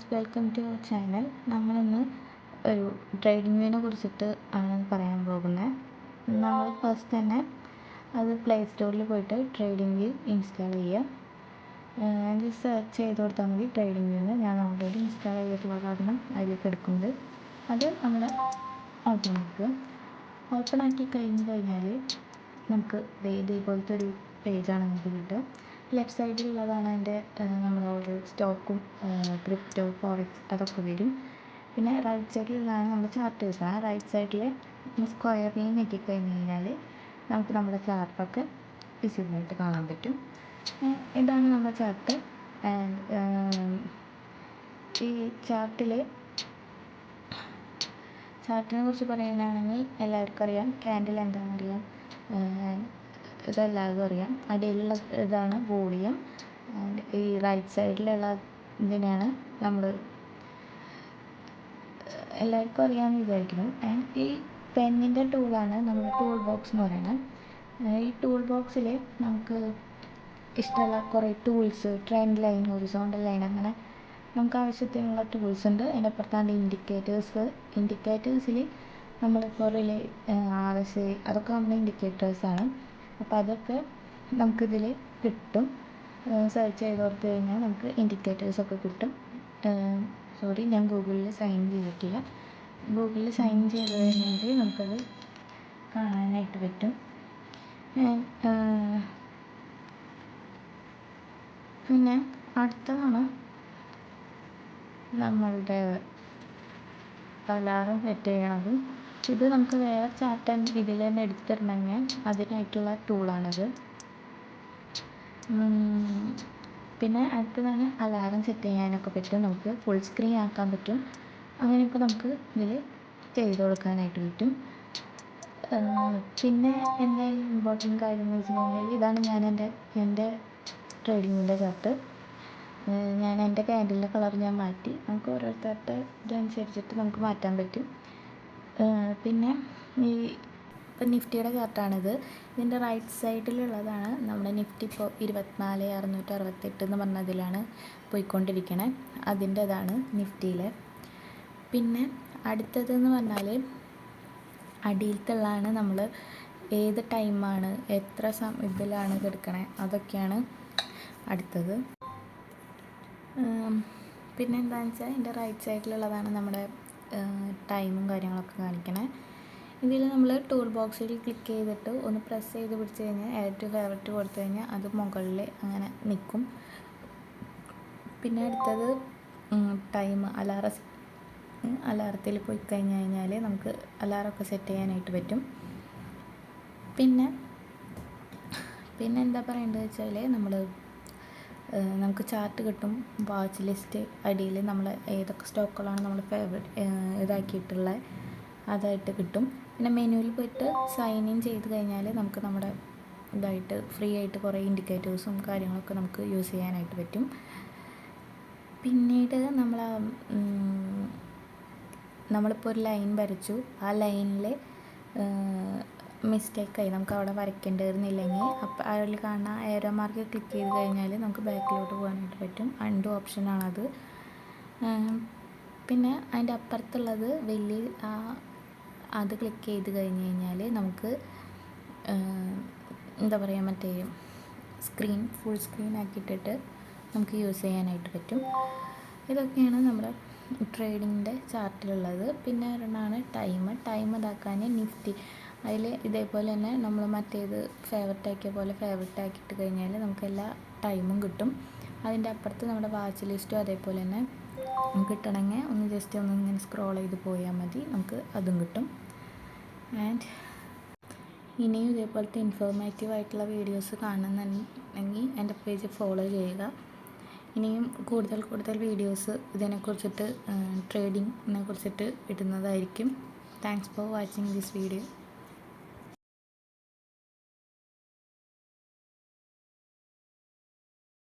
Guys welcome to our channel നമ്മളിന്ന് ഒരു trading വ്യൂവിനെ കുറിച്ചിട്ട് ആണ് പറയാൻ പോകുന്നത് നമ്മൾ ഫസ്റ്റ് തന്നെ അത് പ്ലേ സ്റ്റോറിൽ പോയിട്ട് ട്രേഡിംഗ് വ്യൂ ഇൻസ്റ്റാൾ ചെയ്യുക ജസ്റ്റ് സെർച്ച് ചെയ്ത് കൊടുത്താൽ മതി ട്രേഡിംഗ് വ്യൂന്ന് ഞാൻ ഓൾറെഡി ഇൻസ്റ്റാൾ ചെയ്തിട്ടുള്ള കാരണം അതിലേക്ക് എടുക്കുന്നത് അത് നമ്മൾ ഓപ്പൺ ആക്കുക. ഓപ്പൺ ആക്കി കഴിഞ്ഞ് കഴിഞ്ഞാൽ നമുക്ക് ഇതേപോലത്തെ ഒരു പേജാണ് നമുക്ക് കിട്ടുക. ലെഫ്റ്റ് സൈഡിലുള്ളതാണ് എന്റെ നമ്മളോട് സ്റ്റോക്കും ക്രിപ്റ്റോ ഫോറക്സ് അതൊക്കെ വരും. പിന്നെ റൈറ്റ് സൈഡിലുള്ളതാണ് നമ്മുടെ ചാർട്ടേഴ്സ്. ആ റൈറ്റ് സൈഡിൽ സ്ക്വയറിൽ ഞെക്കിക്കഴിഞ്ഞ് കഴിഞ്ഞാൽ നമുക്ക് നമ്മുടെ ചാർട്ടൊക്കെ വിസിബിളായിട്ട് കാണാൻ പറ്റും. ഇതാണ് നമ്മുടെ ചാർട്ട്. ഈ ചാർട്ടിൽ ചാർട്ടിനെ കുറിച്ച് പറയാനാണെങ്കിൽ എല്ലാവർക്കും അറിയാം. ക്യാൻഡിൽ എന്താണെന്ന് അറിയാം ഇതെല്ലാവർക്കും അറിയാം. അടിയിലുള്ള ഇതാണ് വോളിയം ആൻഡ് ഈ റൈറ്റ് സൈഡിലുള്ള ഇതിനെയാണ് നമ്മൾ എല്ലാവർക്കും അറിയാമെന്ന് വിചാരിക്കുന്നു. ആൻഡ് ഈ പെന്നിന്റെ ടൂളാണ് നമ്മൾ ടൂൾ ബോക്സ് എന്ന് പറയുന്നത്. ഈ ടൂൾ ബോക്സിൽ നമുക്ക് ഇഷ്ടമുള്ള കുറേ tools trend line horizontal line അങ്ങനെ നമുക്ക് ആവശ്യത്തിനുള്ള ടൂൾസ് ഉണ്ട്. അതിന്റെ അപ്പുറത്താണ് ഇൻഡിക്കേറ്റേഴ്സ് ഇൻഡിക്കേറ്റേഴ്സിൽ നമ്മളിപ്പോൾ റിലേ ആർ എസ് അതൊക്കെ നമ്മുടെ ഇൻഡിക്കേറ്റേഴ്സാണ് അപ്പോൾ അതൊക്കെ നമുക്കിതിൽ കിട്ടും. സെർച്ച് ചെയ്ത് കൊടുത്തു കഴിഞ്ഞാൽ നമുക്ക് ഇൻഡിക്കേറ്റേഴ്സൊക്കെ കിട്ടും. സോറി ഞാൻ ഗൂഗിളിൽ സൈൻ ചെയ്തിട്ടില്ല. ഗൂഗിളിൽ സൈൻ ചെയ്ത് കഴിഞ്ഞാൽ നമുക്കത് കാണാനായിട്ട് പറ്റും. പിന്നെ അടുത്തതാണ് നമ്മളുടെ അലാറം സെറ്റ് ചെയ്യണത് ഇത് നമുക്ക് വേറെ ചാർട്ട് രീതിയിൽ തന്നെ എടുത്തിടണമെങ്കിൽ അതിനായിട്ടുള്ള ടൂളാണത് പിന്നെ അടുത്തതാണ് അലാറം സെറ്റ് ചെയ്യാനൊക്കെ പറ്റും. നമുക്ക് ഫുൾ സ്ക്രീൻ ആക്കാൻ പറ്റും. അങ്ങനെയൊക്കെ നമുക്ക് ഇതിൽ ചെയ്ത് കൊടുക്കാനായിട്ട് പറ്റും. പിന്നെ എന്റെ ഇമ്പോർട്ടന്റ് കാര്യം എന്ന് വെച്ചിട്ടുണ്ടെങ്കിൽ ഇതാണ് ഞാൻ എന്റെ എന്റെ ട്രേഡിങ്ങിന്റെ ചാർട്ട് ഞാൻ എന്റെ ക്യാൻഡിലിന്റെ കളർ ഞാൻ മാറ്റി. നമുക്ക് ഓരോരുത്തരുടെ ഇതനുസരിച്ചിട്ട് നമുക്ക് മാറ്റാൻ പറ്റും. പിന്നെ ഈ ഇപ്പം നിഫ്റ്റിയുടെ ചാർട്ടാണിത്. ഇതിന്റെ റൈറ്റ് സൈഡിലുള്ളതാണ് നമ്മുടെ നിഫ്റ്റി ഇപ്പോൾ ഇരുപത്തിനാല് അറുന്നൂറ്റി അറുപത്തെട്ട് എന്ന് പറഞ്ഞതിലാണ് പോയിക്കൊണ്ടിരിക്കണത് അതിന്റെ ഇതാണ് നിഫ്റ്റിയിലെ. പിന്നെ അടുത്തതെന്ന് പറഞ്ഞാൽ അടിയിലത്തുള്ളതാണ് നമ്മൾ ഏത് ടൈമാണ് എത്ര സം ഇതിലാണ് കിടക്കണേ അതൊക്കെയാണ് അടുത്തത്. പിന്നെ എന്താണെന്ന് വെച്ചാൽ എന്റെ റൈറ്റ് സൈഡിലുള്ളതാണ് നമ്മുടെ ടൈമും കാര്യങ്ങളൊക്കെ കാണിക്കണേ. ഇതിൽ നമ്മൾ ടൂൾ ബോക്സിൽ ക്ലിക്ക് ചെയ്തിട്ട് ഒന്ന് പ്രസ് ചെയ്ത് പിടിച്ച് കഴിഞ്ഞാൽ ആഡ് ഫേവററ്റ് കൊടുത്തു കഴിഞ്ഞാൽ അത് മുകളിൽ അങ്ങനെ നിൽക്കും പിന്നെ അടുത്തത് ടൈം അലാറ അലാറത്തിൽ പോയി കഴിഞ്ഞ് കഴിഞ്ഞാൽ നമുക്ക് അലാറമൊക്കെ സെറ്റ് ചെയ്യാനായിട്ട് പറ്റും. പിന്നെ പിന്നെ എന്താ പറയേണ്ടത് വെച്ചാൽ നമ്മൾ നമുക്ക് ചാർട്ട് കിട്ടും. വാച്ച് ലിസ്റ്റ് അടിയിൽ നമ്മൾ ഏതൊക്കെ സ്റ്റോക്കുകളാണ് നമ്മൾ ഫേവറേറ്റ് ഇതാക്കിയിട്ടുള്ളത് അതായിട്ട് കിട്ടും. പിന്നെ മെനുവിൽ പോയിട്ട് സൈൻ ഇൻ ചെയ്ത് കഴിഞ്ഞാൽ നമുക്ക് നമ്മുടെ ഇതായിട്ട് ഫ്രീ ആയിട്ട് കുറേ ഇൻഡിക്കേറ്റേഴ്സും കാര്യങ്ങളൊക്കെ നമുക്ക് യൂസ് ചെയ്യാനായിട്ട് പറ്റും. പിന്നീട് നമ്മൾ നമ്മളിപ്പോൾ ഒരു ലൈൻ വരച്ചു. ആ ലൈനിൽ മിസ്റ്റേക്കായി നമുക്ക് അവിടെ വരയ്ക്കേണ്ടിയിരുന്നില്ലെങ്കിൽ അപ്പോൾ അതിൽ കാണുന്ന ഏരോ മാർക്ക് ക്ലിക്ക് ചെയ്ത് കഴിഞ്ഞാൽ നമുക്ക് ബാക്കിലോട്ട് പോകാനായിട്ട് പറ്റും. അണ്ടു ഓപ്ഷനാണത് പിന്നെ അതിന്റെ അപ്പുറത്തുള്ളത് വലിയ അത് ക്ലിക്ക് ചെയ്ത് കഴിഞ്ഞ് കഴിഞ്ഞാൽ നമുക്ക് എന്താ പറയുക മറ്റേ സ്ക്രീൻ ഫുൾ സ്ക്രീൻ ആക്കിയിട്ടിട്ട് നമുക്ക് യൂസ് ചെയ്യാനായിട്ട് പറ്റും. ഇതൊക്കെയാണ് നമ്മുടെ ട്രേഡിങ്ങിന്റെ ചാർട്ടിലുള്ളത് പിന്നെ ഒരെണ്ണമാണ് ടൈം ടൈം ഇതാക്കാൻ നിഫ്റ്റി അതിൽ ഇതേപോലെ തന്നെ നമ്മൾ മറ്റേത് ഫേവററ്റ് ആക്കിയ പോലെ ഫേവററ്റ് ആക്കിയിട്ട് കഴിഞ്ഞാൽ നമുക്ക് എല്ലാ ടൈമും കിട്ടും. അതിന്റെ അപ്പുറത്ത് നമ്മുടെ വാച്ച് ലിസ്റ്റും അതേപോലെ തന്നെ കിട്ടണമെങ്കിൽ ഒന്ന് ജസ്റ്റ് ഒന്ന് ഇങ്ങനെ സ്ക്രോൾ ചെയ്ത് പോയാൽ മതി. നമുക്ക് അതും കിട്ടും. ആൻഡ് ഇനിയും ഇതേപോലത്തെ ഇൻഫോർമേറ്റീവ് ആയിട്ടുള്ള വീഡിയോസ് കാണുന്നുണ്ടെങ്കിൽ എന്റെ പേജ് ഫോളോ ചെയ്യുക. ഇനിയും കൂടുതൽ കൂടുതൽ വീഡിയോസ് ഇതിനെക്കുറിച്ചിട്ട് ട്രേഡിങ്ങിനെ കുറിച്ചിട്ട് ഇടുന്നതായിരിക്കും. Thanks for watching this video